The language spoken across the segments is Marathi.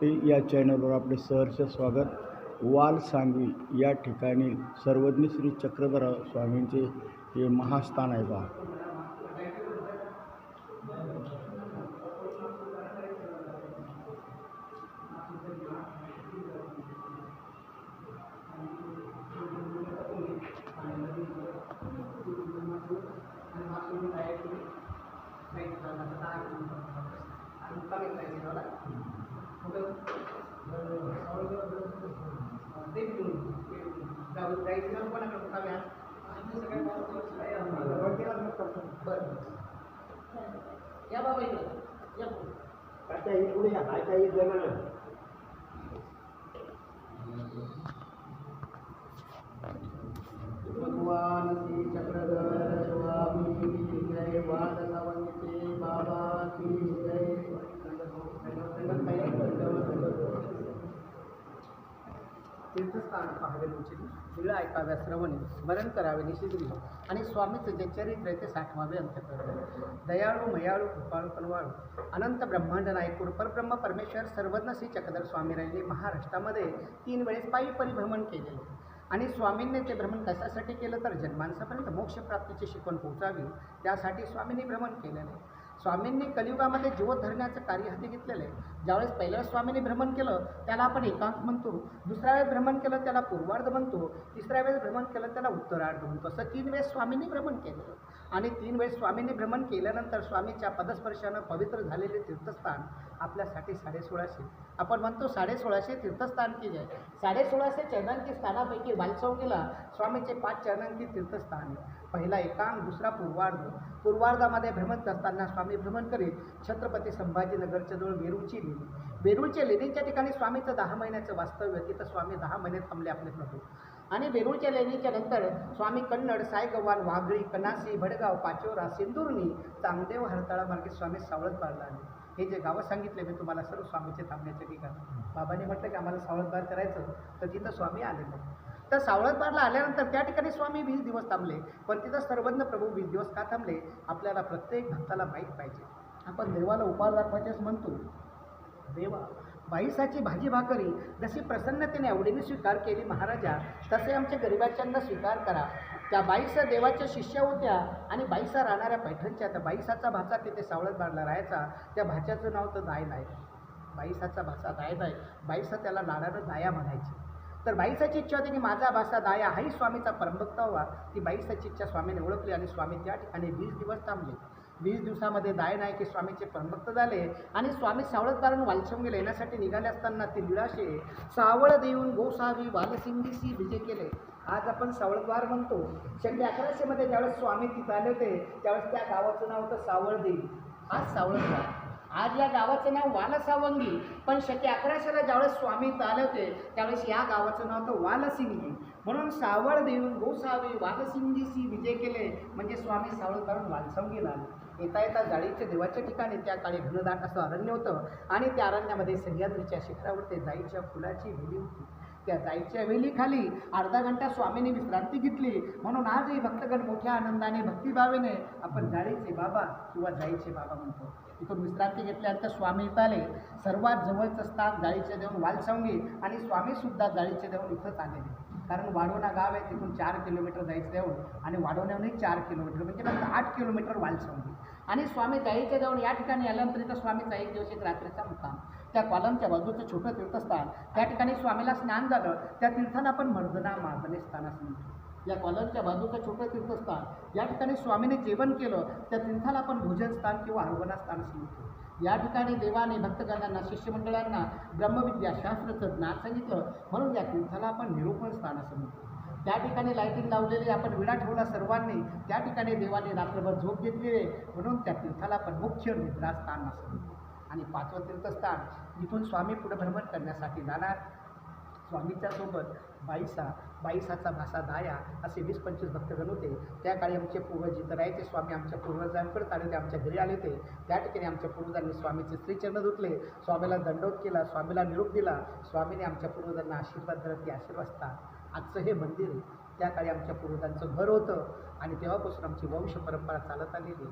ते या चॅनलवर आपले सहर्ष स्वागत. वाल सांगवी या ठिकाणी सर्वज्ञ श्री चक्रधर स्वामींचे हे महास्थान आहे बा. या बाबा इकडे. या. भगवान श्री चक्रधर स्वामी की जय वाद लवंगे बाबा की जय. तीर्थस्थान पाहावे लोचिली वेळ ऐकाव्या श्रवणी स्मरण करावे निशिद्री आणि स्वामीचं जे चरित्र आहे ते साठवावे अंतकरण दयाळू मयाळू कृपाळू कलवाळू. अनंत ब्रह्मांड नायकूर परब्रह्म परमेश्वर सर्वज्ञ श्री चक्रधर स्वामी राहिले महाराष्ट्रामध्ये तीन वेळेस पायी परिभ्रमण केलेले आणि स्वामींनी ते भ्रमण कशासाठी केलं तर जन्मांसापर्यंत मोक्षप्राप्तीची शिकवण पोहोचावी त्यासाठी स्वामींनी भ्रमण केलेलं आहे. स्वामींनी कलियुगामध्ये जीवत धरण्याचं कार्य हाती घेतलेलं आहे. ज्यावेळेस पहिल्या स्वामींनी भ्रमण केलं त्याला आपण एकांत म्हणतो. दुसऱ्या वेळेस भ्रमण केलं त्याला पूर्वार्ध म्हणतो. तिसऱ्या वेळेस भ्रमण केलं त्याला उत्तरार्ध म्हणतो. असं तीन वेळेस स्वामींनी भ्रमण केलं. आणि तीन वेळेस स्वामींनी भ्रमण केल्यानंतर स्वामीच्या पदस्पर्शानं पवित्र झालेले तीर्थस्थान आपल्यासाठी साडेसोळाशे. आपण म्हणतो साडेसोळाशे तीर्थस्थान की जय. साडेसोळाशे चरणांकी स्थानापैकी वालचौकीला स्वामीचे पाच चरणांकी तीर्थस्थान आहे. पहिला एकांक दुसरा पूर्वार्ध. पूर्वार्धामध्ये भ्रमण करताना स्वामी भ्रमण करीत छत्रपती संभाजीनगरच्या जवळ वेरूळची लेणी. वेरूळच्या लेणीच्या ठिकाणी स्वामीचं दहा महिन्याचं वास्तव्य तिथं स्वामी दहा महिने थांबले आपले प्रभू आणि वेरूळच्या लेणीच्या नंतर स्वामी कन्नड सायगव्हाण वाघळी कनासी भडगाव पाचोरा सिंदुर्णी चांगदेव हरताळामार्गे स्वामी सावळत बारला आले. हे जे गावं सांगितले मी तुम्हाला सर्व स्वामीचे थांबण्याचे ठिकाण. बाबांनी म्हटलं की आम्हाला सावळतबार करायचं तर तिथं स्वामी आलेलं तर सावळतबारला आल्यानंतर त्या ठिकाणी स्वामी वीस दिवस थांबले. पण तिथं सर्वज्ञ प्रभू वीस दिवस का थांबले आपल्याला प्रत्येक भक्ताला माहीत पाहिजे. आपण देवाला उपास दाखवायचेच म्हणतो. देवा बाईसाची भाजी भाकरी जशी प्रसन्नतेने आवडीने स्वीकार केली महाराजा तसे आमच्या गरिबाच्यांना स्वीकार करा. त्या बाईसा देवाच्या शिष्या होत्या आणि बाईसा राहणाऱ्या पैठणच्या त्या बाईसाचा भाचा तिथे सावळत बारला राहायचा. त्या भाच्याचं नाव तर दाय नाही बाईसाचा भाचा दाय दाय बाईसा त्याला लाडानं दाया म्हणायची. तर बाईसाची इच्छा होती की माझा भाषा दाया हाही स्वामीचा परमभक्त व्हावा ती बाईसाची इच्छा स्वामीने ओळखली आणि स्वामी त्या ठिकाणी वीस दिवस थांबले. वीस दिवसामध्ये दाय नायकी स्वामीचे परमभक्त झाले आणि स्वामी सावळतदारून वालसंगीला येण्यासाठी निघाले असताना ते निराशे सावळ देऊन गोसावी वालसिंगीसी विजय केले. आज आपण सावळद्वार म्हणतो शेवटी अकराशेमध्ये ज्यावेळेस स्वामी तिथं आले होते त्यावेळेस त्या गावाचं नाव होतं सावळदेवी. आज सावळद्वार आज या गावाचं नाव वालसावंगी पण शके अकराशेला ज्यावेळेस स्वामी चालवते त्यावेळेस या गावाचं नाव होतं वालसिंगी. म्हणून सावळ देऊन गोसावी वालसिंगीशी विजय केले म्हणजे स्वामी सावळ करून वालसंगीला येता येता जाळीच्या देवाच्या ठिकाणी त्या काळी घनदाट असं अरण्य होतं आणि त्या अरण्यामध्ये सह्याद्रीच्या शिखरावर ते जाईच्या फुलाची वेली होती. त्या जाईच्या वेलीखाली अर्धा घंटा स्वामींनी विश्रांती घेतली. म्हणून आजही भक्तगण मोठ्या आनंदाने भक्तिभावेने आपण जाळीचे बाबा किंवा जाईचे बाबा म्हणतो. तिथून विश्रांती घेतल्यानंतर स्वामी इथं आले सर्वात जवळचं स्थान जाळीचे देऊन वालसंगी आणि स्वामीसुद्धा जाळीचे देऊन इथंच आलेले कारण वाढवणा गाव आहे तिथून चार किलोमीटर जायचं देऊन आणि वाढवण्याहूनही चार किलोमीटर म्हणजे फक्त आठ किलोमीटर वालसंगी आणि स्वामी जाळीचे देऊन या ठिकाणी आल्यानंतर इथं स्वामीचा एक दिवस एक रात्रीचा मुक्काम. त्या कॉलमच्या बाजूचं छोटं तीर्थस्थान त्या ठिकाणी स्वामीला स्नान झालं त्या तीर्थानं आपण मर्दना मार्दने स्थान असं म्हणतो या कॉलरच्या बाजूचा छोटं तीर्थस्थान. या ठिकाणी स्वामीने जेवण केलं त्या तीर्थाला आपण भोजनस्थान किंवा अर्वना असं म्हणतो. या ठिकाणी देवाने भक्तगणांना शिष्यमंडळांना ब्रह्मविद्या शास्त्राचं ज्ञान सांगितलं. म्हणून या तीर्थाला आपण निरूपण स्थान असं म्हणतो. त्या ठिकाणी लाईटिंग लावलेली आपण विडा ठेवला सर्वांनी. त्या ठिकाणी देवाने रात्रभर झोप घेतली आहे म्हणून त्या तीर्थाला आपण मुख्य निद्रास्थान असं म्हणतो. आणि पाचवं तीर्थस्थान जिथून स्वामी पुढे भ्रमण करण्यासाठी जाणार. स्वामीच्या सोबत बाईसा बाईसाचा भासा दाया असे वीस पंचवीस भक्तगण होते. त्या काळी आमचे पूर्वज जिथं राहायचे स्वामी आमच्या पूर्वजांकडे आले होते आमच्या घरी आले होते. त्या ठिकाणी आमच्या पूर्वजांनी स्वामीचे श्रीचरण धुतले. स्वामीला दंडोत केला स्वामीला निरोप दिला. स्वामीने आमच्या पूर्वजांना आशीर्वाद दिला ते आशीर्वादतात आजचं हे मंदिर त्या काळी आमच्या पूर्वजांचं घर होतं आणि तेव्हापासून आमची वंश परंपरा चालत आलेली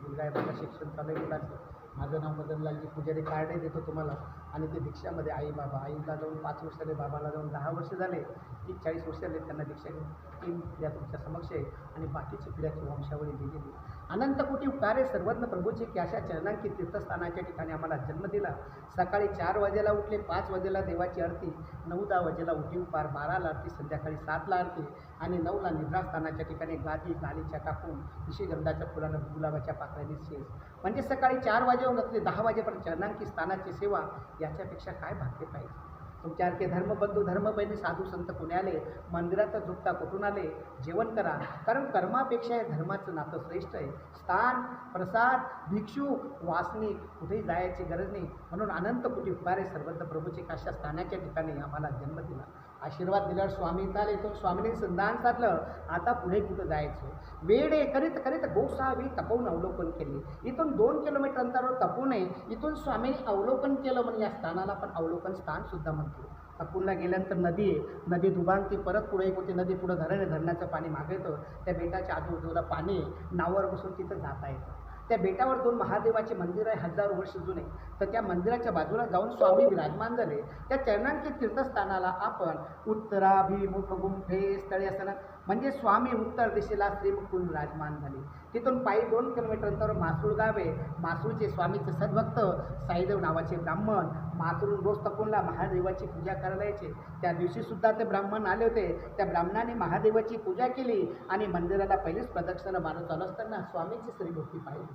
मुलगा आहे माझं शिक्षण चालू आहे मुलाचं. माझं नाव मदनलालजी पुजारी कार्ड देतो तुम्हाला. आणि ते भिक्षामध्ये आई बाबा आईला जाऊन पाच वर्ष झाले बाबाला जाऊन दहा वर्ष झाले की चाळीस वर्ष झाले त्यांना भिक्षा घेऊन. तीन पिढ्या तुमच्या समक्ष आहे आणि बाकीची पिढ्याची वंशावळी दिलेली अनंत कोटी उपकारे सर्वज्ञ प्रभूचे की अशा चरणांकी तीर्थस्थानाच्या ठिकाणी आम्हाला जन्म दिला. सकाळी चार वाजेला उठले पाच वाजेला देवाची आरती नऊ दहा वाजेला उठी उपार बाराला आरती संध्याकाळी सातला आरती आणि नऊला निद्रास्थानाच्या ठिकाणी गादी गालीच्या टाकून निशिगंधाच्या फुलानं गुलाबाच्या पाकळ्याने शेष म्हणजे सकाळी चार वाजेहून रात्री दहा वाजेपर्यंत चरणांकी स्थानाची सेवा याच्यापेक्षा काय भाग्य पाहिजे? तुमच्यासारखे धर्मबंधू धर्मबहिणी साधू संत पुणे आले मंदिरात झुकता कुठून आले जेवण करा. कारण कर्मापेक्षा हे धर्माचं नातं श्रेष्ठ आहे. स्थान प्रसाद भिक्षू वासनी कुठेही जायची गरज नाही. म्हणून अनंत कुठे उपकारे सर्वत्र प्रभूचे काशा स्थानाच्या ठिकाणी आम्हाला जन्म दिला. आशीर्वाद दिल्यावर स्वामी इथं आले तो स्वामीने संधान साधलं आता पुढे कुठं जायचं? वेडे करीत करीत गोसावी तपवून अवलोकन केले. इथून दोन किलोमीटर अंतरावर तपू नये इथून स्वामीने अवलोकन केलं म्हणजे या स्थानाला पण अवलोकन स्थान सुद्धा म्हणतो तपूनला गेल्यानंतर नदी आहे. नदी दुबांती परत पुढे एक होती नदी पुढं धरण आहे धरणाचं पाणी मागेतं त्या बेटाच्या आजूबाजूला पाणी नावावर बसून तिथं जाता येतं. त्या बेटावर दोन महादेवाचे मंदिर आहे हजारो वर्ष जुने. तर त्या मंदिराच्या बाजूला जाऊन स्वामी विराजमान झाले. त्या चरणांकित तीर्थस्थानाला आपण उत्तराभिमुख गुंफे स्थळे असताना म्हणजे स्वामी उत्तर दिशेला श्रीमुखून विराजमान झाले. तिथून पायी दोन किलोमीटर अंतरावर मासूळ गाव आहे. मासूळचे स्वामीचे सद्भक्त साईदेव नावाचे ब्राह्मण मासूळून रोज तपूनला महादेवाची पूजा करायला यायचे त्या दिवशीसुद्धा ते ब्राह्मण आले होते. त्या ब्राह्मणाने महादेवाची पूजा केली आणि मंदिराला पहिलीच प्रदक्षिणा मारत चालू असताना स्वामीची श्रीमूर्ती पाहिली.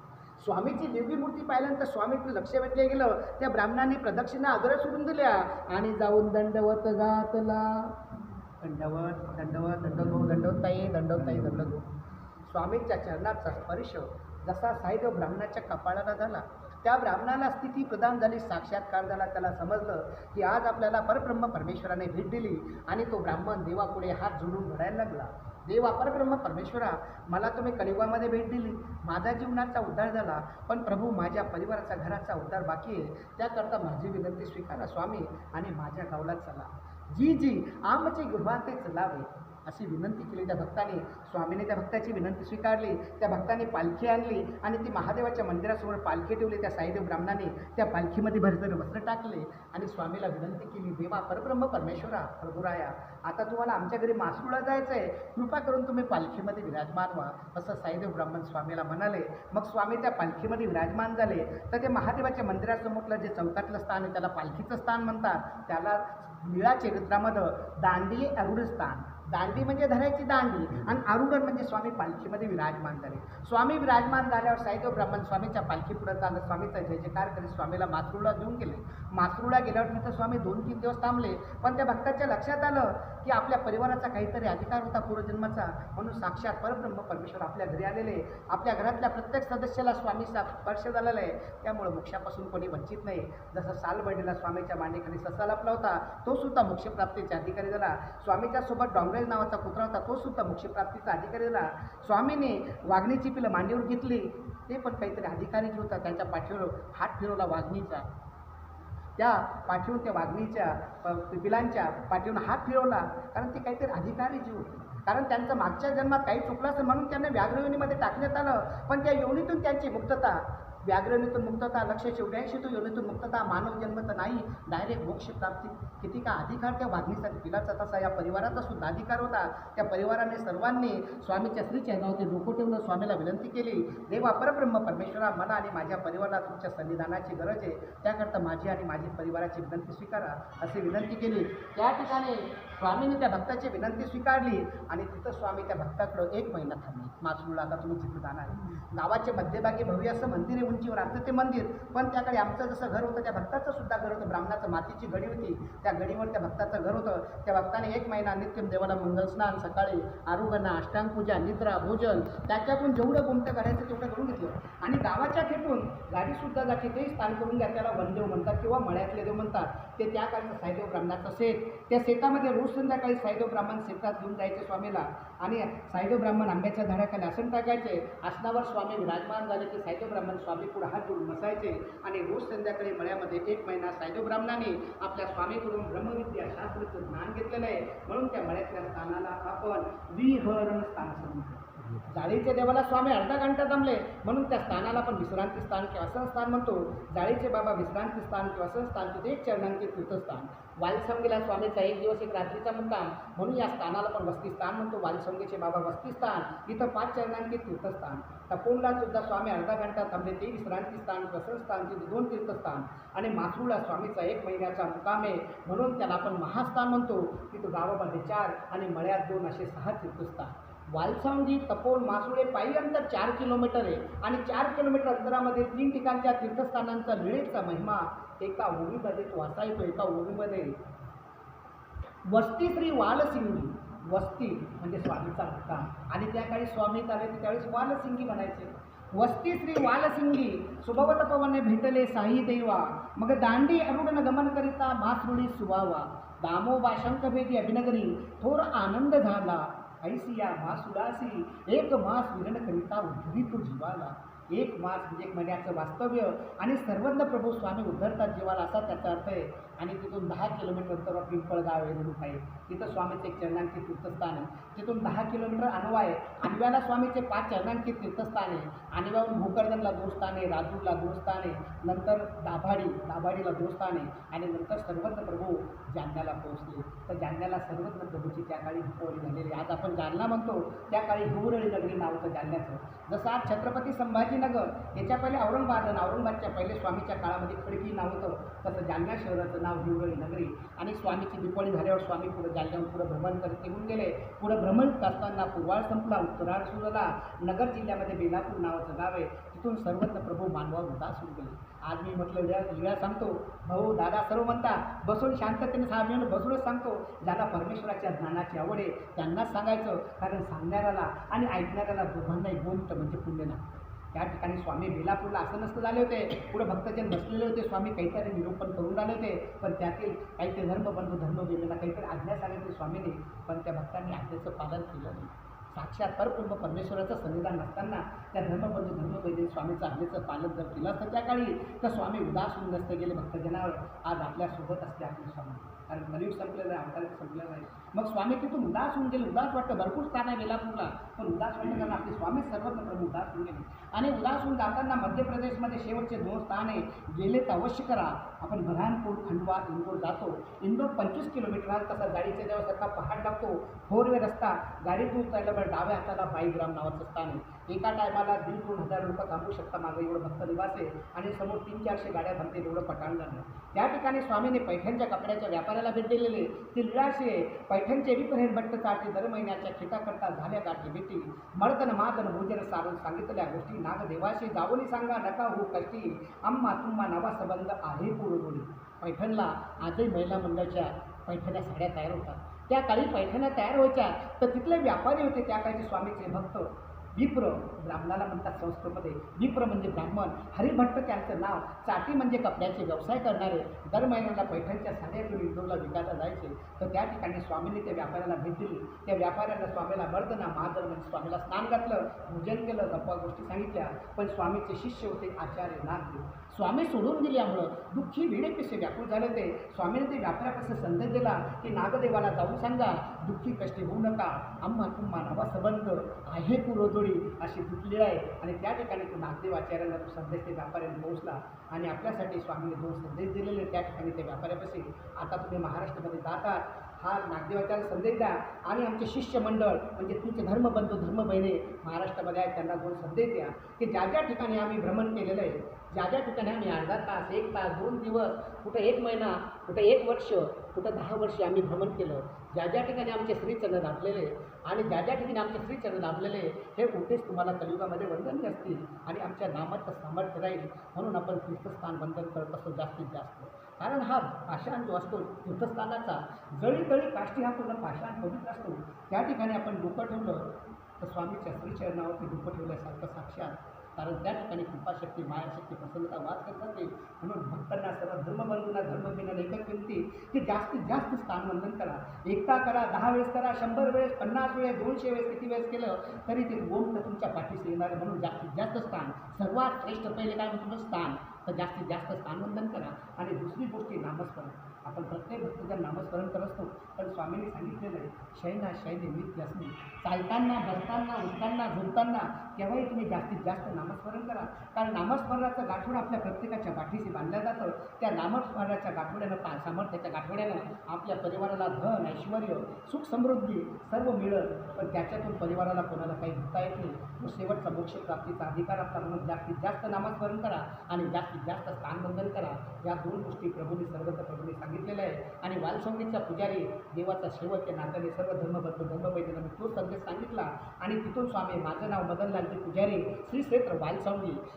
स्वामीची देवी मूर्ती पाहिल्यानंतर स्वामीकडे लक्ष वेधले गेलं. त्या ब्राह्मणाने प्रदक्षिणा अग्र सोडून दिल्या आणि जाऊन दंडवत घातला दंडवत दंडवत दंडवतो दंडवताई दंडवताई दंडवतो स्वामींच्या चरणाचा स्पर्श जसा साईदेव ब्राह्मणाच्या कपाळाला झाला त्या ब्राह्मणाला स्थिती प्रदान झाली साक्षात्कार झाला. त्याला समजलं की आज आपल्याला परब्रह्म परमेश्वराने भेट दिली आणि तो ब्राह्मण देवापुढे हात जोडून घडायला लागला. देवा परब्रह्म परमेश्वरा मला तुम्ही कलियुगामध्ये भेट दिली. माझ्या जीवनाचा उद्धार झाला पण प्रभू माझ्या परिवाराचा घराचा उद्धार बाकी आहे. त्याकरता माझी विनंती स्वीकारा स्वामी. आणि माझ्या गावला चला. जी जी आमचे गृहाते चलावे अशी विनंती केली. त्या भक्ताने स्वामीने त्या भक्ताची विनंती स्वीकारली. त्या भक्ताने पालखी आणली आणि ती महादेवाच्या मंदिरासमोर पालखी ठेवली. त्या साईदेव ब्राह्मणाने त्या पालखीमध्ये भरतर वस्त्र टाकले आणि स्वामीला विनंती केली देवा परब्रह्म परमेश्वरा प्रभुराया आता तुम्हाला आमच्या घरी मासुळा जायचं आहे कृपा करून तुम्ही पालखीमध्ये विराजमान व्हा. असं साईदेव ब्राह्मण स्वामीला म्हणाले. मग स्वामी त्या पालखीमध्ये विराजमान झाले. तर ते महादेवाच्या मंदिरासमोरलं जे चौकातलं स्थान आहे त्याला पालखीचं स्थान म्हणतात. त्याला निळा चरित्रामध्ये दांडी अरुड दांडी म्हणजे धरायची दांडी आणि आरुढन म्हणजे स्वामी पालखीमध्ये विराजमान झाले. स्वामी विराजमान झाल्यावर साईदेव ब्राह्मण स्वामीच्या पालखी पुढे चालत स्वामीचा जय जयकार करीत स्वामीला मासरूळला घेऊन गेले. मासरूळला गेल्यावर तिथं स्वामी दोन तीन दिवस थांबले. पण त्या भक्ताच्या लक्षात आलं की आपल्या परिवाराचा काहीतरी अधिकार होता पूर्वजन्माचा. म्हणून साक्षात परब्रह्म परमेश्वर आपल्या घरी आलेले. आपल्या घरातल्या प्रत्येक सदस्याला स्वामीचा स्पर्श झालेला आहे. त्यामुळे मोक्षापासून कोणी वंचित नाही. जसं सालबर्डीला स्वामीच्या मांडीखाली ससा लपला होता तो सुद्धा मोक्षप्राप्तीचा अधिकारी झाला. स्वामीच्या सोबत डॉंगरेज नावाचा कुत्रा होता तो सुद्धा मोक्षप्राप्तीचा अधिकारी झाला स्वामीने वाघणीची पिलं मांडीवर घेतली. ते पण काहीतरी अधिकारी जे होता त्यांच्या पाठीवर हात फिरवला वाघणीचा. त्या पाठीवर त्या वाघणीच्या पिलांच्या पाठीवरून हात फिरवला. कारण ते काहीतरी अधिकारी जीव होते. कारण त्यांचं मागच्या जन्मात काही चुकलं असं म्हणून त्यांना व्याघ्रयोनीमध्ये टाकण्यात आलं. पण त्या योनीतून त्यांची मुक्तता व्याघ्रयोनीतून मुक्तता लक्ष शेवट्याशीतून योनीतून मुक्तता मानव जन्म तर नाही डायरेक्ट मोक्ष प्राप्ती. किती का अधिकार त्या वाघणीसाठी? पिलाचा तसा या परिवाराचा सुद्धा अधिकार होता. त्या परिवाराने सर्वांनी स्वामीच्या श्रीचरणावरती डोकं ठेवून स्वामीला विनंती केली. देवा परब्रह्म परमेश्वरा मला आणि माझ्या परिवाराला तुमच्या संविधानाची गरज आहे. त्याकरता माझी आणि माझी परिवाराची विनंती स्वीकारा अशी विनंती केली. त्या ठिकाणी स्वामीने त्या भक्ताची विनंती स्वीकारली आणि तिथं स्वामी त्या भक्ताकडं एक महिना थांबली. मासरूळला आता तुम्ही तिथं जाणार गावाच्या मध्यभागी भव्य असं मंदिर आहे उंचीवर आता ते मंदिर पण त्याकडे आमचं जसं घर होतं त्या भक्ताचं सुद्धा घर होतं. ब्राह्मणाचं मातीची गडी होती. त्या गडीवर त्या भक्ताचं घर होतं. त्या भक्ताने एक महिना नित्यम देवाला मंगल स्नान सकाळी आरोग्यांना अष्टांग पूजा निद्रा भोजन त्याच्यातून जेवढं गुमटं करायचं तेवढं करून घेतलं. आणि गावाच्या ठेपून गाडीसुद्धा जाते तेही स्थान करून घ्या त्याला वनदेव म्हणतात किंवा मळ्यातले देव म्हणतात. ते त्या काळचं साईदेव ब्राह्मणाचं शेत त्या शेतामध्ये रोज संध्याकाळी साईदेव ब्राह्मण शेतात घेऊन जायचे स्वामीला. आणि साईदेव ब्राह्मण आंब्याच्या झाडाखाली आसन टाकायचे. आसनावर स्वामी विराजमान झाले की साईदेव ब्राह्मण स्वामी पुढे हात जोडून बसायचे. आणि रोज संध्याकाळी मळ्यामध्ये एक महिना साईदेव ब्राह्मणाने आपल्या स्वामीकडून ब्रह्मविद्या शास्त्राचं ज्ञान घेतलेलं आहे. म्हणून त्या मळ्यातल्या स्थानाला आपण विहरण स्थान असं जाळीचे जाळीच्या देवाला स्वामी अर्धा घंटा जमले म्हणून त्या स्थानाला पण विश्रांती स्थान किंवा संस्थान म्हणतो. जाळीचे बाबा विश्रांती स्थान किंवा संस्थान तिथे एक चरणांकित तीर्थस्थान. वालसंगीला स्वामीचा एक दिवस एक रात्रीचा मुक्काम म्हणून या स्थानाला पण वस्तीस्थान म्हणतो. वालसंगीचे बाबा वस्तीस्थान इथं पाच चरणांकित तीर्थस्थान. तपोनला सुद्धा स्वामी अर्धा घंटा थांबले ते विश्रांती स्थान स्थान तिथे दोन तीर्थस्थान. आणि मासरूळला स्वामीचा एक महिन्याचा मुक्काम आहे म्हणून त्याला आपण महास्थान म्हणतो. तिथं गावामध्ये चार आणि मळ्यात दोन असे सहा तीर्थस्थान. वालसावंगी तपोल मासुळे पायी अंतर चार किलोमीटर आहे. आणि चार किलोमीटर अंतरामध्ये तीन ठिकाणच्या तीर्थस्थानांचा वेळेचा महिमा एका ओळीमध्ये वाचा येतो एका ओळीमध्ये वस्ती श्री वालसिंगी. वस्ती म्हणजे स्वामीचा मुक्काम. आणि त्या काळी स्वामी आले ते त्यावेळेस वालसिंगी म्हणायचे. वस्ती श्री वालसिंगी सुभवत पवने भेटले साई देवा. मग दांडी अरुण गमन करिता मासरुळी सुवावा. दामोबा शंखभेदी अभिनगरी थोर आनंद झाला. ऐसिया मासुरासी एक मास विरणकरिता उद्धवी उद्धरी तो जीवाला. एक मास म्हणजे एक महिन्याचं वास्तव्य. आणि सर्वज्ञ प्रभू स्वामी उद्धरतात जीवाला असा त्याचा अर्थ आहे. आणि तिथून दहा किलोमीटर अंतरावर पिंपळगाव आहे रेणूक आहे. तिथं स्वामीचे एक चरणांकित तीर्थस्थान आहे. तिथून दहा किलोमीटर अनवा आहे. आणव्याला स्वामीचे पाच चरणांकित तीर्थस्थान आहे. आणव्याहून भोकरदनला दोन आहे. राजूरला दोन आहे. नंतर दाभाडी दाभाडीला दोन स्थान आहे. आणि नंतर सर्वत्र प्रभू जालन्याला पोहोचले. तर जालन्याला सर्वत्र प्रभूची त्या काळी दीपावली झालेली आज आपण जालना म्हणतो. त्या काळी हिवरळी नगरी नाव होतं जालन्याचं. जसं आज छत्रपती संभाजीनगर याच्या पहिले औरंगाबाद आणि औरंगाबादच्या पहिले स्वामीच्या काळामध्ये खडकी नाव होतं. तसं जालना शहराचं नाव हिवळी नगरी. आणि स्वामीची दीपावली झाल्यावर स्वामी पुढे जालन्याहून पुढे भ्रमण करत निघून गेले. पुढे भ्रमण करताना असताना पूर्वाळ संपला उत्तराळ सुरू झाला. नगर जिल्ह्यामध्ये बेलापूर नावाचं गाव आहे. तिथून सर्वत्र प्रभू मानवावर उदास सुरू केले आज मी म्हटलं ज्या वेळा सांगतो. भाऊ दादा सर्व म्हणता. बसून शांततेने सामीन बसूनच सांगतो. ज्याला परमेश्वराच्या ज्ञानाची आवड आहे त्यांनाच सांगायचं. कारण सांगणाऱ्याला आणि ऐकणाऱ्याला दोघांनाही गुंत म्हणजे पुण्य ना त्या ठिकाणी स्वामी बेलापूरला असं नसतं झाले होते. पुढे भक्तजन बसलेले होते. स्वामी काहीतरी निरूपण करून आले होते. पण त्यातील काहीतरी धर्म धर्मवीरांना काहीतरी आज्ञा सांगितली स्वामीने. पण त्या भक्तांनी आज्ञेचं पालन केलं नाही. साक्षात परपूर्ण परमेश्वराचं संविधान नसताना त्या धर्मबंधू धर्मवैद्य स्वामीचं आज्ञेचं पालन जर केलं असतं त्या काळी तर स्वामी उदास होऊन नसते गेले भक्तजनावर. आज आपल्यासोबत असते आपले स्वामी. अरे कलियुग संपलेलं आहे अवतार संपलेलं आहे. मग स्वामी तिथून उदास होऊन गेले. उदास वाटतं भरपूर स्थान आहे बेलापूरला. पण उदास वाटतं कारण आपले स्वामी सर्वत्र प्रभू उदास होऊन गेले. आणि उदास होऊन जाताना मध्य प्रदेशमध्ये शेवटचे दोन स्थान आहे. गेले तर अवश्य करा. आपण बऱ्हाणपूर खंडवा इंदोर जातो. इंदोर पंचवीस किलोमीटर आहे. तसा गाडीच्या देवासारखा पहाड लागतो. फोर वे रस्ता. गाडीतून उतरायला बरं डाव्या हाताला बाईग्राम नावाचं स्थान आहे. एका टायमाला दीड दोन हजार लोक थांबू शकता मागे एवढं भक्त निवास आहे आणि समोर तीन चारशे गाड्या थांबते एवढं पटांगण आहे त्या ठिकाणी स्वामीने पैठणच्या कपड्याच्या व्यापाऱ्याला भेट दिलेले ती लिळाशी आहे पैठणचे विपरीत भट्ट चाटे दर महिन्याच्या खिटाकरता झाल्या गाठी भेटी. मर्दन मादन भोजन सारून सांगितल्या गोष्टी. नागदेवाशी जावली सांगा नका हो कष्टी. आम्हा तुम्हा नवा संबंध आहे पुरवली पैठणला आजही महिला मंडळाच्या पैठण्या साड्या तयार होतात. त्या काळी पैठण्या तयार व्हायच्या तर तिथले व्यापारी होते त्या काळचे स्वामीचे भक्त. विप्र ब्राह्मणाला म्हणतात संस्कृतमध्ये. विप्र म्हणजे ब्राह्मण. हरिभट्ट त्यांचं नाव. चाटी म्हणजे कपड्याचे व्यवसाय करणारे. दर महिन्याला पैठणच्या साड्या इंदूरला विकायला जायचे. तर त्या ठिकाणी स्वामींनी त्या व्यापाऱ्याला भेट दिली. त्या व्यापाऱ्याला स्वामीला मर्दना महादर म्हणजे स्वामीला स्नान घातलं. पूजन केलं गप्पा गोष्टी सांगितल्या. पण स्वामीचे शिष्य होते आचार्य नागदेव स्वामी सोडून दिल्यामुळं दुःखी वेडे कसे व्याकुळ झाले ते? स्वामीने ते व्यापाऱ्यापासून संदेश दिला? की नागदेवाला जाऊन सांगा. दुःखी कष्टी होऊ नका. आम्हा तुम्हा नवा संबंध. आहे पुरोजोडी अशी दुखली आहे. आणि त्या ठिकाणी तो नागदेव आचार्यांना तो संदेश ते व्यापाऱ्याने पोहोचला. आणि आपल्यासाठी स्वामीने दोन संदेश दिलेले. त्या ठिकाणी त्या व्यापाऱ्यापाशी आता तुम्ही महाराष्ट्रामध्ये जातात. हा नागदेवाच्या संदेश द्या. आणि आमचे शिष्यमंडळ म्हणजे तुमचे धर्मबंधू धर्मबहिणे महाराष्ट्रामध्ये आहेत त्यांना दोन संदेश द्या. की ज्या ज्या ठिकाणी आम्ही भ्रमण केलेलं आहे ज्या ज्या ठिकाणी आम्ही अर्धा तास एक तास दोन दिवस कुठं एक महिना कुठं एक वर्ष कुठं दहा वर्षे आम्ही भ्रमण केलं. ज्या ज्या ठिकाणी आमचे श्रीचरण लाभलेले आणि ज्या ज्या ठिकाणी आमचे श्रीचरण लाभलेले हे कुठेच तुम्हाला कलियुगामध्ये वंदन असतील आणि आमच्या नामाचं सामर्थ्य राहील. म्हणून आपण तीर्थस्थान वंदन करत असतो जास्तीत जास्त. कारण हा पाषाण जो असतो तीर्थस्थानाचा जळी तळी काष्टी हा पूर्ण पाषाण पवित्र असतो. त्या ठिकाणी आपण डोकं ठेवलं तर स्वामीच्या श्रीचरणावरती डोकं ठेवल्यासारखं साक्षात कारण त्या ठिकाणी कृपाशक्ती मायाशक्ती प्रसन्नता वाद करत असते म्हणून भक्तांना सर्व धर्मबंधूंना धर्मविना एकच विनंती की जास्तीत जास्त स्थानवंदन करा. एकता करा दहा वेळेस करा शंभर वेळेस पन्नास वेळेस दोनशे वेळेस किती वेळेस केलं तरी ते गोमत तुमच्या पाठीशी येणार म्हणून जास्तीत जास्त स्थान सर्वात श्रेष्ठ पहिले काय म्हणतो स्थान. तर जास्तीत जास्त स्थानवंदन करा आणि दुसरी गोष्टी नामस्मरण. आपण प्रत्येक भक्तजन नामस्मरण करत असतो. पण स्वामींनी सांगितलेलं आहे शैन हा शयन निमित्त असणे चालताना बसताना उठताना झोपताना केव्हाही तुम्ही जास्तीत जास्त नामस्मरण करा. कारण नामस्मरणाचं गाठोड आपल्या प्रत्येकाच्या गाठीशी बांधलं जातं. त्या नामस्मरणाच्या गाठोड्यानं पा सामर्थ्याच्या गाठोड्यानं आपल्या परिवाराला धन ऐश्वर सुख समृद्धी सर्व मिळत. पण त्याच्यातून परिवाराला कोणाला काही घेता येत नाही. तो शेवटचा मोक्ष प्राप्तीचा अधिकार आपला म्हणून जास्तीत जास्त नामस्मरण करा आणि जास्तीत जास्त स्थानबंधन करा. या दोन गोष्टी प्रभूंनी सर्वत्र प्रभूंनी सांगितलेलं आहे. आणि वालसंगीतचा पुजारी देवाचा शेवट या नात्याने सर्व धर्मबद्ध धर्मबैद्यांना मी तो संदेश सांगितला. आणि तिथून स्वामी माझं नाव मदनलालजी पुजारी श्री क्षेत्र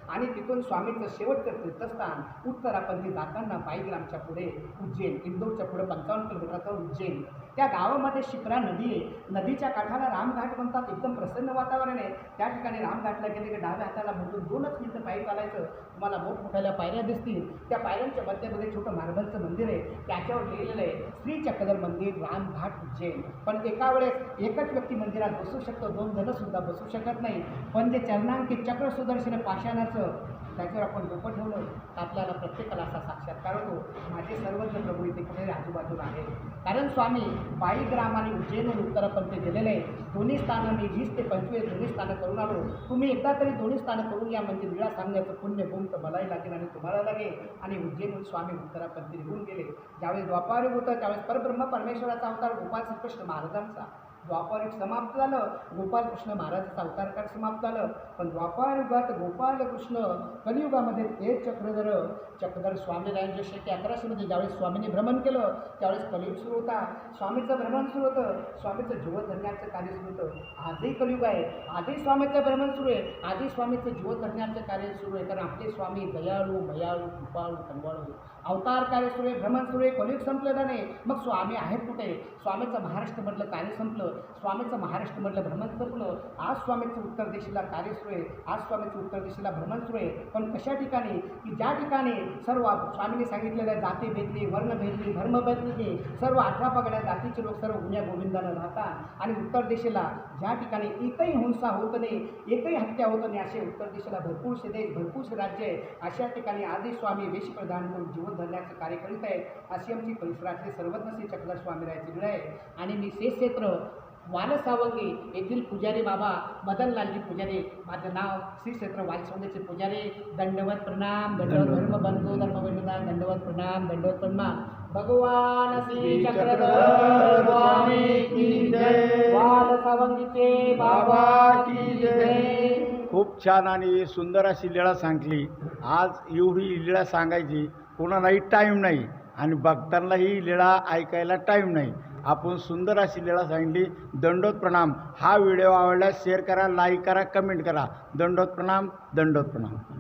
आणि तिथून स्वामीचं शेवटचं तीर्थस्थान उत्तरापंथी जाताना बाईग्रामच्या पुढे उज्जैन इंदोरच्या पुढे पंचावन्न किलोमीटरचा उज्जैन. त्या गावामध्ये शिप्रा नदी आहे. नदीच्या काठाला रामघाट म्हणतात. एकदम प्रसन्न वातावरण आहे. त्या ठिकाणी रामघाटला गेले की डाव्या हाताला म्हणून दोनच मिनटं पायी चालायचं. तुम्हाला मोठमोठ्याल्या पायऱ्या दिसतील. त्या पायऱ्यांच्या मध्यमध्ये छोटं मार्बलचं मंदिर आहे. त्याच्यावर लिहिलेलं आहे श्री चक्रधर मंदिर रामघाट उज्जैन. पण एका वेळेस एकच व्यक्ती मंदिरात बसू शकतो दोन जणंसुद्धा बसू शकत नाही. पण जे चरणांकित चक्र सुदर्शन पाषाणाचं त्याच्यावर आपण डोकं ठेवलं तर आपल्याला प्रत्येकाला असा साक्षात्कार होतो माझे सर्वच प्रभू इथे कुठेही आजूबाजूला आहे कारण स्वामी बाई ग्राम आणि उज्जैन उत्तरापर्यंत गेलेले दोन्ही स्थानं मी वीस ते पंचवीस दोन्ही स्थानं करून आलो. तुम्ही एकदा तरी दोन्ही स्थानं करून या म्हणजे विळा सांगण्याचं पुण्य गुण तर मलाही लागेल आणि तुम्हाला लागेल. आणि उज्जैनहून स्वामी उत्तरापर्यंत निघून गेले. ज्यावेळेस द्वापार होतं त्यावेळेस परब्रह्म परमेश्वराचा अवतार गोपाल श्रीकृष्ण महाराजांचा. द्वापार युग समाप्त झालं गोपालकृष्ण महाराजाचा अवतार काळ समाप्त झालं. पण द्वापार युगात गोपालकृष्ण कलियुगामध्ये ते चक्रधर चक्रधर स्वामीरायांच्या शक्य अकराशेमध्ये ज्यावेळेस स्वामींनी भ्रमण केलं त्यावेळेस कलियुग सुरू होता. स्वामीचं भ्रमण सुरू होतं. स्वामीचं जीवधरण्याचं कार्य सुरू होतं. आजही कलियुग आहे. आजही स्वामीचं भ्रमण सुरू आहे. आजही स्वामीचं जीवधरण्याचं कार्य सुरू आहे. कारण आपले स्वामी दयाळू मयाळू कृपाळू कनवाळू अवतार कार्य सुरू आहे भ्रमण सुरू आहे कलियुग संपलेलं नाही? मग स्वामी आहेत कुठे? स्वामीचं महाराष्ट्रमधलं कार्य संपलं. स्वामीचं महाराष्ट्रमधलं भ्रमण संपलं. आज स्वामीचं उत्तर दिशेला कार्य सुरू आहे. आज स्वामीचं उत्तर दिशेला भ्रमण सुरू आहे. पण कशा ठिकाणी? की ज्या ठिकाणी सर्व स्वामीने सांगितलेल्या जाती भेदली वर्ण भेदली धर्म भेदली सर्व अठरा पगड्या जातीचे लोक सर्व गुन्ह्या गोविंदानं राहतात. आणि उत्तर दिशेला ज्या ठिकाणी एकही हिंसा होत नाही एकही हत्या होत नाही असे उत्तर दिशेला भरपूरसे देश भरपूरसे राज्य आहे. अशा ठिकाणी आजही स्वामी वेशप्रधान म्हणून जीवन धरण्याचं कार्य करीत आहेत अशी आमची परिसरातली सर्वज्ञ श्री चक्रधर स्वामीरायाची वेळ आहे. आणि मी शेष क्षेत्र वालसावंगी येथील पुजारी बाबा मदनलालजी पुजारी माझं नाव श्री क्षेत्र वालसौंदेचे पुजारी दंडवत प्रणाम दंडवत धर्म बंधू धर्मबंधूंना दंडवत प्रणाम दंडवत प्रणाम भगवान श्री चक्रधर स्वामी की जय. वालसावंगीचे बाबा की जय. खूप छान आणि सुंदर अशी लीळा सांगितली आज एवढी लीळा सांगायची कोणालाही टाईम नाही. आणि भक्तांनाही लीळा ऐकायला टाईम नाही. आपण सुंदर अशी लीळा सांगितली. दंडोत प्रणाम. हा व्हिडिओ आवडल्यास शेअर करा लाईक करा कमेंट करा. दंडोत प्रणाम दंडोत प्रणाम.